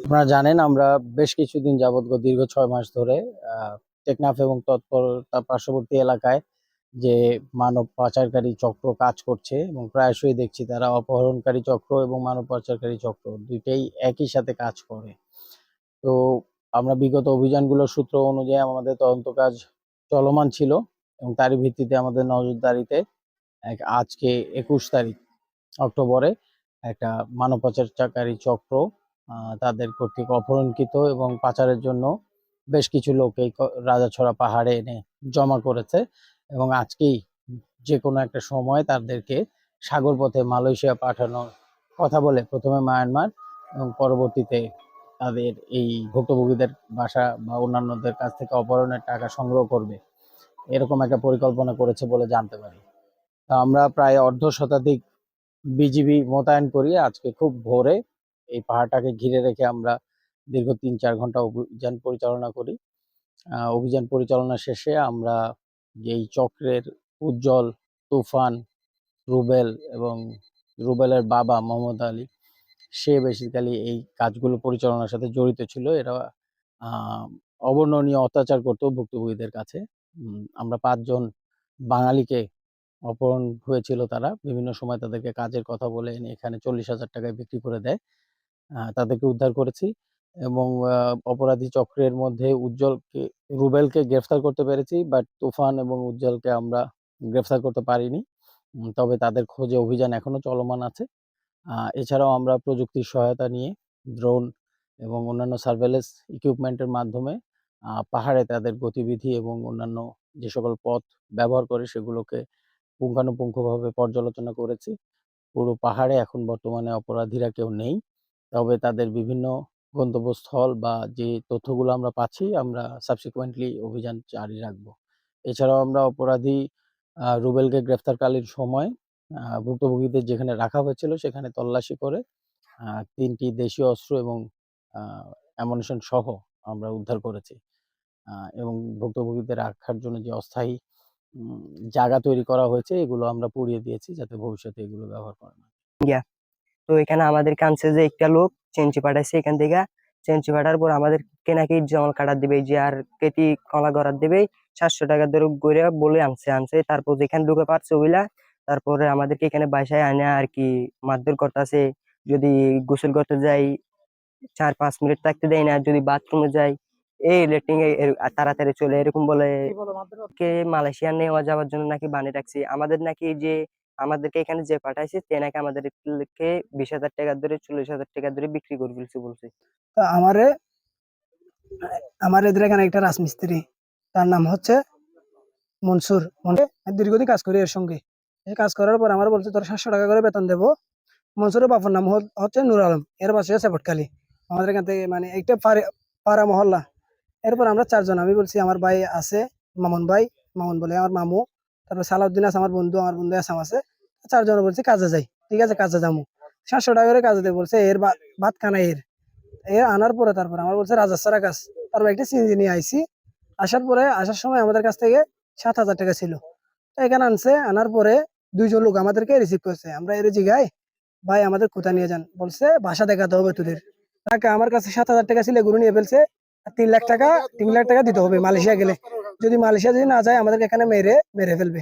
আপনারা জানেন, আমরা বেশ কিছুদিন যাবৎ দীর্ঘ ছয় মাস ধরে টেকনাফ এবং তৎপরতা পার্শ্ববর্তী এলাকায় যে মানব পাচারকারী চক্র কাজ করছে এবং প্রায়শই দেখছি তারা অপহরণকারী চক্র এবং মানব পাচারকারী চক্র দুইটাই একই সাথে কাজ করে। তো আমরা বিগত অভিযানগুলোর সূত্র অনুযায়ী আমাদের তদন্ত কাজ চলমান ছিল এবং তারই ভিত্তিতে আমাদের নজরদারিতে আজকে একুশ তারিখ অক্টোবরে একটা মানব পাচারকারী চক্র তাদের কর্তৃক অপহরণকৃত এবং পাচারের জন্য বেশ কিছু লোক এই রাজাছড়া পাহাড়ে এনে জমা করেছে এবং আজকেই যে কোনো একটা সময় তাদেরকে সাগর পথে মালয়েশিয়া পাঠানোর কথা বলে প্রথমে মায়ানমার এবং পরবর্তীতে তাদের এই ভুক্তভোগীদের বাসা বা অন্যান্যদের কাছ থেকে অপহরণের টাকা সংগ্রহ করবে। এরকম একটা পরিকল্পনা করেছে বলে জানতে পারি। আমরা প্রায় অর্ধ শতাধিক বিজিবি মোতায়েন করি। আজকে খুব ভোরে এই পাহাড়টাকে ঘিরে রেখে আমরা দীর্ঘ তিন চার ঘণ্টা অভিযান পরিচালনা করি। অভিযান পরিচালনা শেষে আমরা এই চক্রের উজ্জ্বল তুফান রুবেল এবং রুবেলের বাবা মোহাম্মদ আলী, সে বেসিক্যালি এই কাজগুলো পরিচালনার সাথে জড়িত ছিল। এরা অবর্ণনীয় অত্যাচার করতো ভুক্তভোগীদের কাছে। আমরা পাঁচজন বাঙালিকে অপহরণ হয়েছিল তারা। বিভিন্ন সময় তাদেরকে কাজের কথা বলে এনে এখানে চল্লিশ হাজার টাকায় বিক্রি করে দেয়। তাদেরকে উদ্ধার করেছি এবং অপরাধী চক্রের মধ্যে উজ্জ্বলকে, রুবেলকে গ্রেফতার করতে পেরেছি, বাট তুফান এবং উজ্জ্বলকে আমরা গ্রেফতার করতে পারিনি। তবে তাদের খোঁজে অভিযান এখনও চলমান আছে। এছাড়াও আমরা প্রযুক্তির সহায়তা নিয়ে ড্রোন এবং অন্যান্য সার্ভেলেন্স ইকুইপমেন্টের মাধ্যমে পাহাড়ে তাদের গতিবিধি এবং অন্যান্য যে সকল পথ ব্যবহার করে সেগুলোকে পুঙ্খানুপুঙ্খভাবে পর্যালোচনা করেছি। পুরো পাহাড়ে এখন বর্তমানে অপরাধীরা কেউ নেই। তবে তাদের বিভিন্ন গন্তব্যস্থল বা যে তথ্যগুলো আমরা পাচ্ছি, আমরা সাবসিকুয়েন্টলি অভিযান জারি রাখব। এছাড়াও আমরা অপরাধী রুবেলকে গ্রেফতারকালীন সময় ভুক্তভোগীদের যেখানে রাখা হয়েছিল সেখানে তল্লাশি করে তিনটি দেশীয় অস্ত্র এবং অ্যামোনেশন সহ আমরা উদ্ধার করেছি। এবং ভুক্তভোগীদের রাখার জন্য যে অস্থায়ী জায়গা তৈরি করা হয়েছে, এগুলো আমরা পুড়িয়ে দিয়েছি যাতে ভবিষ্যতে এগুলো ব্যবহার করা না তো এখানে আমাদের কাছে যে একটা লোক, চেঞ্চি পাঠাইছে এখান থেকে। চেঞ্চি পাঠার পর আমাদেরকে নাকি জমাল কাটার দিবে, যে আর কেটি কলা গড়ার দিবে, সাতশো টাকা ধরে করে বলে আনছে আনছে। তারপর যেখানে ঢুকে পারছে ওইলা, তারপরে আমাদেরকে এখানে বাসায় আনে আর কি মারধর করতেছে। যদি গোসল করতে যাই, চার পাঁচ মিনিট থাকতে দেয় না, যদি বাথরুমে যাই এই লেট্রিন তাড়াতাড়ি চলে এরকম বলে কে মালয়েশিয়া নেওয়া যাওয়ার জন্য নাকি বানিয়ে রাখছি। আমাদের নাকি যে আমাদেরকে এখানে যে পাঠাইছে সে নাকি আমাদেরকে বিশ হাজার টাকা ধরে চল্লিশ হাজার টাকা ধরে বিক্রি করে ফেলছে বলছে। তো আমারে আমার এদের এখানে একটা রাজমিস্ত্রি তার নাম হচ্ছে মনসুর। মনে দীর্ঘদিন কাজ করি এর সঙ্গে। এই কাজ করার পর আমার বলছে তোর সাতশো টাকা করে বেতন দেবো। মনসুরের বাবার নাম হল- হচ্ছে নুর আলম। এর পাশে সেপটকালি আমাদের এখান থেকে মানে একটা পাড়া মহল্লা। এরপর আমরা চারজন, আমি বলছি আমার ভাই আছে, মামুন ভাই, মামুন বলে আমার মামু, তারপর সালাউদ্দিন আছে, আমার বন্ধু আমার বন্ধু আসাম আছে চারজন বলছি কাজে যাই, ঠিক আছে, কাজে যাব সাতশো টাকা করে কাজে দেয় বলছে এর ভাত খানা এর। এ আনার পরে তারপর আমার বলছে রাজাসারা কাজ। তারপর একটা সিএনজি নিয়ে আইসি আসার পরে আসার সময় আমাদের কাছ থেকে সাত হাজার টাকা ছিল। এখানে আনছে, আনার পরে দুইজন লোক আমাদেরকে রিসিভ করছে। আমরা এর জিগাই ভাই আমাদের কোথা নিয়ে যান? বলছে, বাসা দেখাতে হবে তোদের। টাকা আমার কাছে সাত হাজার টাকা ছিল, এগুলো নিয়ে ফেলছে। তিন লাখ টাকা, তিন লাখ টাকা দিতে হবে মালয়েশিয়া গেলে। যদি মালয়েশিয়া যদি না যায়, আমাদেরকে এখানে মেরে মেরে ফেলবে।